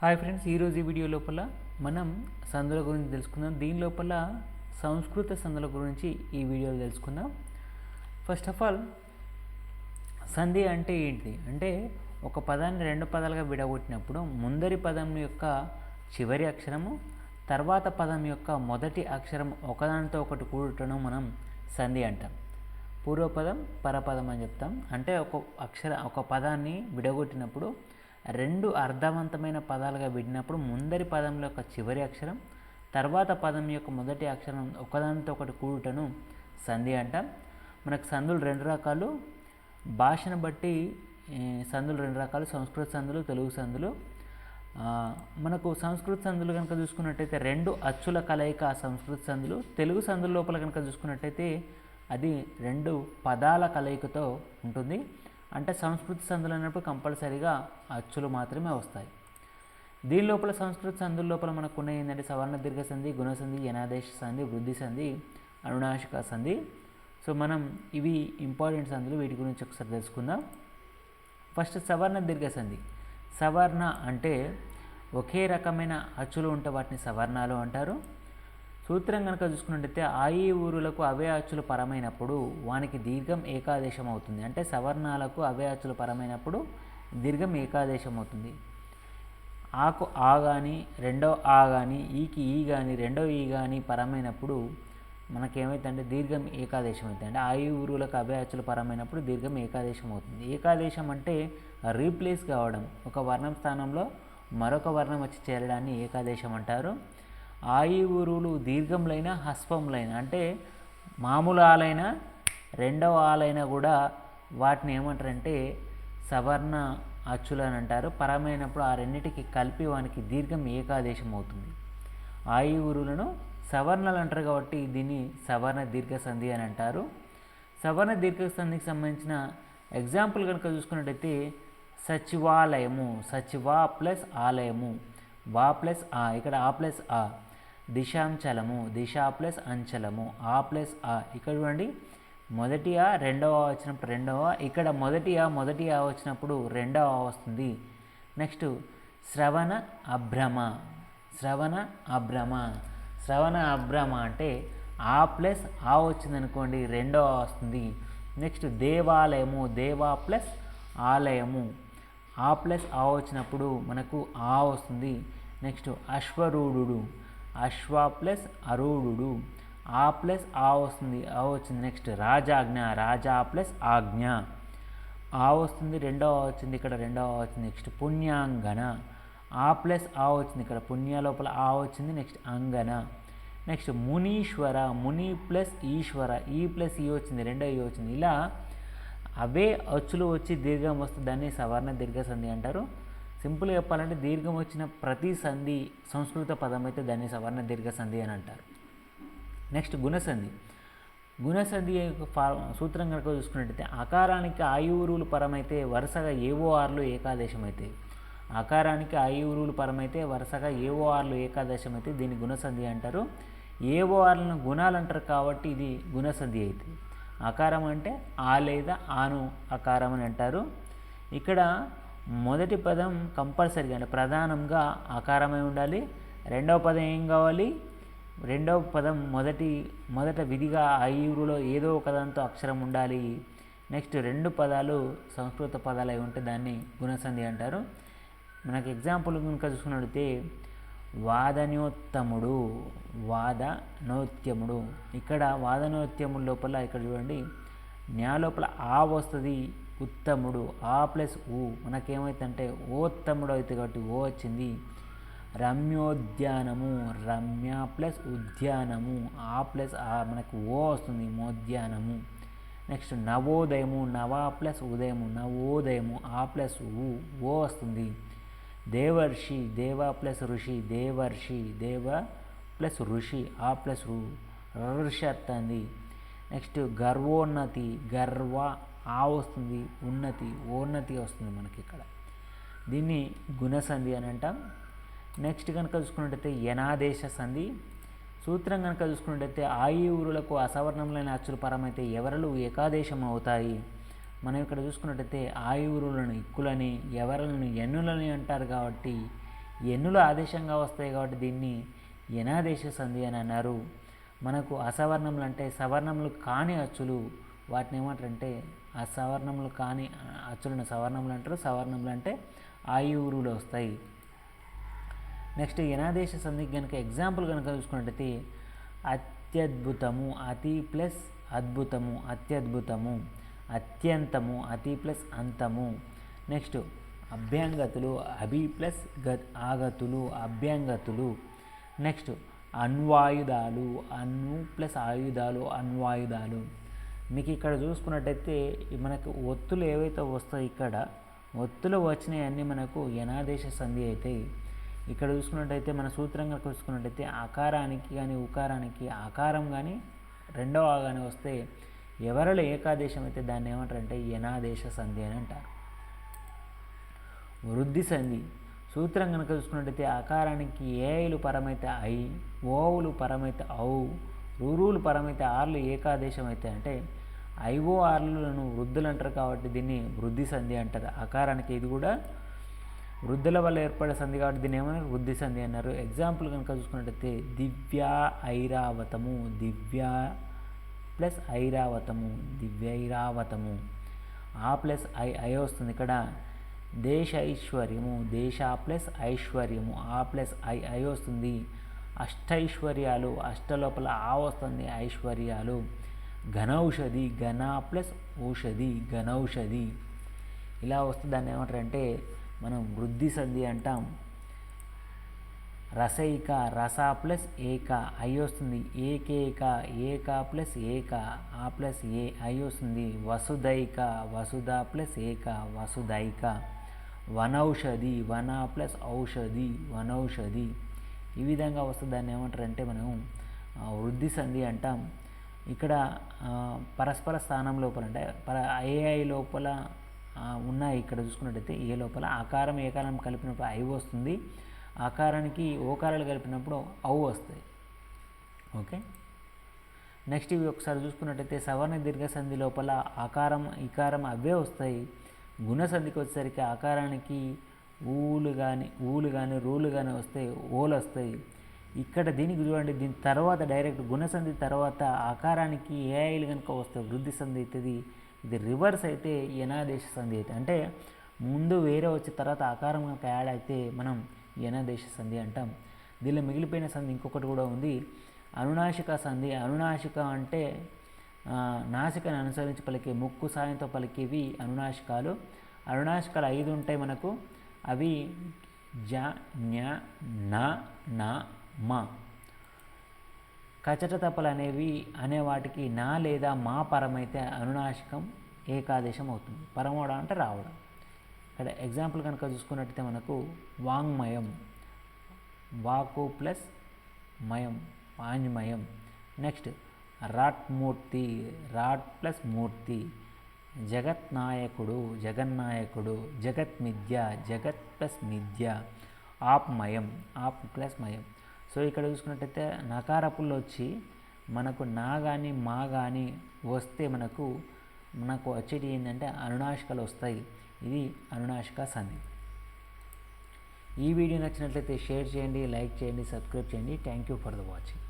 Hi friends ఈరోజు ఈ video లోపల మనం సందుల గురించి తెలుసుకుందాం. దీని లోపల సంస్కృత సందుల గురించి ఈ వీడియోలో తెలుసుకుందాం. ఫస్ట్ ఆఫ్ ఆల్ సంధి అంటే ఏంటిది? అంటే ఒక పదాన్ని రెండు పదాలుగా విడగొట్టినప్పుడు ముందరి పదం యొక్క చివరి అక్షరము తర్వాత పదం యొక్క మొదటి అక్షరం ఒకదానితో ఒకటి కూడటను మనం సంధి అంటాం. పూర్వపదం పరపదం అని చెప్తాం. అంటే ఒక అక్షర ఒక పదాన్ని విడగొట్టినప్పుడు రెండు అర్థవంతమైన పదాలుగా విడినప్పుడు ముందరి పదంలో యొక్క చివరి అక్షరం తర్వాత పదం యొక్క మొదటి అక్షరం ఒకదానితో ఒకటి కూడుటను సంధి అంటాం. మనకు సందులు రెండు రకాలు. భాషను బట్టి సందులు రెండు రకాలు. సంస్కృత సందులు తెలుగు సందులు మనకు సంస్కృత సందులు కనుక చూసుకున్నట్టయితే రెండు అచ్చుల కలయిక సంస్కృత సందులు తెలుగు సందుల లోపల కనుక చూసుకున్నట్టయితే అది రెండు పదాల కలయికతో ఉంటుంది. అంటే సంస్కృతి సందులు అన్నప్పుడు కంపల్సరీగా అచ్చులు మాత్రమే వస్తాయి. దీని లోపల సంస్కృత సంధుల లోపల మనకు ఏంటంటే సవర్ణ దీర్ఘ సంధి గుణ సంధి యనాదేశ సంధి వృద్ధి సంధి అనునాశిక సంధి. సో మనం ఇవి ఇంపార్టెంట్ సంధులు వీటి గురించి ఒకసారి తెలుసుకుందాం. ఫస్ట్ సవర్ణ దీర్ఘ సంధి. సవర్ణ అంటే ఒకే రకమైన అచ్చులు ఉంటే వాటిని సవర్ణాలు అంటారు. సూత్రం కనుక చూసుకున్నట్టయితే ఆయి ఊరులకు అవే అచ్చులు పరమైనప్పుడు వానికి దీర్ఘం ఏకాదేశం అవుతుంది అంటే సవర్ణాలకు అవే అచ్చులు పరమైనప్పుడు దీర్ఘం ఏకాదేశం అవుతుంది ఆకు ఆ కానీ రెండో ఆ కానీ ఈకి ఈ కానీ రెండో ఈ కానీ పరమైనప్పుడు మనకేమైతుందంటే దీర్ఘం ఏకాదేశం అవుతుంది అంటే ఆయు ఊరులకు అభయ అచ్చులు పరమైనప్పుడు దీర్ఘం ఏకాదేశం అవుతుంది ఏకాదేశం అంటే రీప్లేస్ కావడం. ఒక వర్ణం స్థానంలో మరొక వర్ణం వచ్చి చేరడాన్ని ఏకాదేశం అంటారు ఆ ఈ దీర్ఘంలైన హస్వంలైన అంటే మామూలు ఆలైన రెండవ ఆలైన కూడా వాటిని ఏమంటారంటే సవర్ణ అచ్చులు అని అంటారు. పరమైనప్పుడు ఆ రెండింటికి కలిపి వానికి దీర్ఘం ఏకాదేశం అవుతుంది ఆయు ఊరులను సవర్ణలు అంటారు కాబట్టి దీన్ని సవర్ణ దీర్ఘ సంధి అని అంటారు. సవర్ణ దీర్ఘ సంధికి సంబంధించిన ఎగ్జాంపుల్ కనుక చూసుకున్నట్టయితే సచివాలయము సచివా ప్లస్ ఆలయము వా ప్లస్ ఆ ఇక్కడ ఆ ప్లస్ ఆ. దిశాంచలము దిశా ప్లస్ అంచలము ఆ ప్లస్ ఆ. ఇక్కడ చూడండి మొదటి ఆ రెండవ వచ్చినప్పుడు రెండవ ఇక్కడ మొదటి ఆ మొదటి ఆ వచ్చినప్పుడు రెండవ వస్తుంది. నెక్స్ట్ శ్రవణ అభ్రమ. శ్రవణ అభ్రమ. శ్రవణ అభ్రమ అంటే ఆ ప్లస్ ఆ వచ్చిందనుకోండి రెండవ వస్తుంది. నెక్స్ట్ దేవాలయము దేవా ప్లస్ ఆలయము. ఆ ప్లస్ ఆ వచ్చినప్పుడు మనకు ఆ వస్తుంది. నెక్స్ట్ అశ్వరూఢుడు. అశ్వ ప్లస్ అరుడు ఆ ప్లస్ ఆ వస్తుంది ఆ వచ్చింది నెక్స్ట్ రాజాజ్ఞ రాజా ప్లస్ ఆజ్ఞ. ఆ వస్తుంది రెండవ వచ్చింది ఇక్కడ రెండవ వచ్చింది నెక్స్ట్ పుణ్యాంగన. ఆ ప్లస్ ఆ వచ్చింది ఇక్కడ పుణ్య లోపల ఆ వచ్చింది నెక్స్ట్ అంగన. నెక్స్ట్ మునీశ్వర ముని ప్లస్ ఈశ్వర ఈ ప్లస్ ఈ వచ్చింది రెండో ఈ వచ్చింది. ఇలా అవే అచ్చులు వచ్చి దీర్ఘం వస్తుంది దాన్ని సవర్ణ దీర్ఘ సంధి అంటారు. సింపుల్గా చెప్పాలంటే దీర్ఘం వచ్చిన ప్రతి సంధి సంస్కృత పదం అయితే దాన్ని సవర్ణ దీర్ఘ సంధి అని అంటారు. నెక్స్ట్ గుణసంధి. గుణసంధి ఫా సూత్రం కనుక చూసుకున్నట్టయితే ఆకారానికి ఆయువురులు పరమైతే వరుసగా ఏఓఆర్లు ఏకాదశం ఏకాదేశం అవుతాయి ఆకారానికి ఆయువురులు పరమైతే వరుసగా ఏఓఆర్లు ఏకాదశం అయితే దీన్ని గుణసంధి అంటారు. ఏఓఆర్లను గుణాలు అంటారు కాబట్టి ఇది గుణసంధి అవుతుంది ఆకారం అంటే ఆ లేదా ఆను ఆకారం అని అంటారు. ఇక్కడ మొదటి పదం కంపల్సరీగా అంటే ప్రధానంగా ఆకారమై ఉండాలి. రెండవ పదం ఏం కావాలి? రెండవ పదం మొదటి మొదట విధిగా ఐదులో ఏదో ఒక దాంతో అక్షరం ఉండాలి. నెక్స్ట్ రెండు పదాలు సంస్కృత పదాలు అయి ఉంటే దాన్ని గుణసంధి అంటారు. మనకి ఎగ్జాంపుల్ కనుక చూసుకున్నట్లయితే వాదనోత్తముడు వాదనోత్యముడు. ఇక్కడ వాదనోత్యముడు లోపల ఇక్కడ చూడండి న్యా లోపల ఆ వస్తుంది ఉత్తముడు. ఆ ప్లస్ ఊ మనకేమైతుందంటే ఓత్తముడు అవుతుంది కాబట్టి ఓ వచ్చింది. రమ్యోద్యానము రమ్య ప్లస్ ఉద్యానము. ఆ ప్లస్ ఆ మనకు ఓ వస్తుంది మోద్యానము. నెక్స్ట్ నవోదయము నవ ప్లస్ ఉదయము నవోదయము. ఆ ప్లస్ ఊ ఓ వస్తుంది. దేవర్షి దేవ ప్లస్ ఋషి దేవర్షి దేవ ప్లస్ ఋషి. ఆ ప్లస్ ఋషి వస్తుంది నెక్స్ట్ గర్వోన్నతి గర్వ ఆ వస్తుంది ఉన్నతి ఓన్నతి వస్తుంది మనకి ఇక్కడ. దీన్ని గుణసంధి అని అంటాం. నెక్స్ట్ కనుక చూసుకున్నట్టయితే యనాదేశ సంధి. సూత్రం కనుక చూసుకున్నట్టయితే ఆయు ఊరులకు అసవర్ణములైన అచ్చులు పరమైతే ఎవరలు ఏకాదేశం అవుతాయి? మనం ఇక్కడ చూసుకున్నట్టయితే ఆయువురులను ఇక్కులని ఎవరలను ఎన్నులని అంటారు కాబట్టి ఎన్నులు ఆదేశంగా వస్తాయి కాబట్టి దీన్ని యనాదేశ సంధి అని అన్నారు. మనకు అసవర్ణములు అంటే సవర్ణములు కాని అచ్చులు. వాటిని ఏమంటారంటే అసవర్ణములు కాని అచ్చులను సవర్ణములు అంటారు. సవర్ణములు అంటే ఆయువురులు వస్తాయి. నెక్స్ట్ యనాదేశ సంధికి కనుక ఎగ్జాంపుల్ కనుక చూసుకున్నట్టయితే అత్యద్భుతము అతి ప్లస్ అద్భుతము అత్యద్భుతము అత్యంతము అతి ప్లస్ అంతము. నెక్స్ట్ అభ్యంగతులు అభి ప్లస్ గ ఆగతులు అభ్యంగతులు. నెక్స్ట్ అణ్వాయుధాలు అణు ప్లస్ ఆయుధాలు అణ్వాయుధాలు. మీకు ఇక్కడ చూసుకున్నట్టయితే మనకు ఒత్తులు ఏవైతే వస్తాయి ఇక్కడ ఒత్తులు వచ్చినాయన్నీ మనకు యనాదేశ సంధి అవుతాయి ఇక్కడ చూసుకున్నట్టయితే మన సూత్రంగా చూసుకున్నట్టయితే ఆకారానికి కానీ ఉకారానికి ఆకారం కానీ రెండవ కానీ వస్తే ఎవరిలో ఏకాదేశం అయితే దాన్ని ఏమంటారంటే యనాదేశ సంధి అని అంటారు. వృద్ధి సంధి. సూత్రం కనుక చూసుకున్నట్టయితే ఆకారానికి ఏఐలు పరమైతే ఐ ఓవులు పరమైతే ఔ రూరూలు పరమైతే ఆర్లు ఏకాదేశం అయితే అంటే ఐఓ ఆర్లను వృద్ధులు అంటారు కాబట్టి దీన్ని వృద్ధి సంధి అంటారు ఆకారానికి ఇది కూడా వృద్ధుల వల్ల ఏర్పడే సంధి కాబట్టి దీన్ని ఏమన్నారు? వృద్ధి సంధి అన్నారు. ఎగ్జాంపుల్ కనుక చూసుకున్నట్టయితే దివ్య ఐరావతము దివ్య ప్లస్ ఐరావతము దివ్యైరావతము ఆ ప్లస్ ఐ ఐ వస్తుంది ఇక్కడ. దేశ ఐశ్వర్యము దేశ ప్లస్ ఐశ్వర్యము ఆ ప్లస్ ఐ ఐ వస్తుంది. అష్టైశ్వర్యాలు అష్ట లోపల ఆ వస్తుంది ఐశ్వర్యాలు. ఘనౌషధి ఘన ప్లస్ ఔషధి ఘనౌషధి. ఇలా వస్తే దాన్ని ఏమంటారంటే మనం వృద్ధి సంధి అంటాం. రసైక రస ప్లస్ ఏక ఐ వస్తుంది. ఏకేక ఏక ప్లస్ ఏక ఆ ప్లస్ ఏ ఐ వస్తుంది. వసుదైక వసుధ ప్లస్ ఏక వసుదైక. వనౌషధి వన ప్లస్ ఔషధి వనౌషధి. ఈ విధంగా వస్తే దాన్ని ఏమంటారంటే మనం వృద్ధి సంధి అంటాం. ఇక్కడ పరస్పర స్థానం లోపల అంటే పర ఏఐ లోపల ఉన్నాయి ఇక్కడ చూసుకున్నట్టయితే ఏ లోపల ఆకారం ఏకారం కలిపినప్పుడు ఐ వస్తుంది. ఆకారానికి ఓకారాలు కలిపినప్పుడు ఔ వస్తాయి. ఓకే? నెక్స్ట్ ఇవి ఒకసారి చూసుకున్నట్టయితే సవర్ణ దీర్ఘ సంధి లోపల ఆకారం ఇకారం అవే వస్తాయి. గుణసంధికి వచ్చేసరికి ఆకారానికి ఊలు కానీ ఊలు కానీ రూలు కానీ వస్తాయి ఓలు వస్తాయి. ఇక్కడ దీనికి చూడండి దీని తర్వాత డైరెక్ట్ గుణసంధి తర్వాత ఆకారానికి ఏఐలు కనుక వస్తాయి వృద్ధి సంధి అవుతుంది ఇది రివర్స్ అయితే యనాదేశ సంధి అయితే. అంటే ముందు వేరే వచ్చి తర్వాత ఆకారం కనుక యాడ్ అయితే మనం యనాదేశ సంధి అంటాం. దీనిలో మిగిలిపోయిన సంధి ఇంకొకటి కూడా ఉంది. అనునాశిక సంధి. అనునాశిక అంటే నాసికను అనుసరించి పలికే ముక్కు సాయంతో పలికేవి అనునాశికాలు. అనునాశికాలు ఐదు ఉంటాయి మనకు. అవి జ న్య న నా మా. కచట తప్పలు అనేవి అనే వాటికి నా లేదా మా పరమైతే అనునాశకం ఏకాదేశం అవుతుంది. పరమోడ అంటే రావడం. ఇక్కడ ఎగ్జాంపుల్ కనుక చూసుకున్నట్టయితే మనకు వాంగ్మయం. వాకు ప్లస్ మయం వాంగ్మయం నెక్స్ట్ రాట్ మూర్తి రాట్ ప్లస్ మూర్తి. జగత్ నాయకుడు జగన్నాయకుడు జగత్ మిథ్య జగత్ ప్లస్ మిథ్య ఆప్మయం ఆప్ ప్లస్ మయం సో ఇక్కడ చూసుకున్నట్టయితే నకారపుల్లో వచ్చి మనకు నా కానీ మా కానీ వస్తే మనకు మనకు వచ్చేటి ఏంటంటే అనునాశికలు వస్తాయి ఇది అనునాశిక సంధి. ఈ వీడియో నచ్చినట్లయితే షేర్ చేయండి లైక్ చేయండి సబ్స్క్రైబ్ చేయండి. Thank you for the watching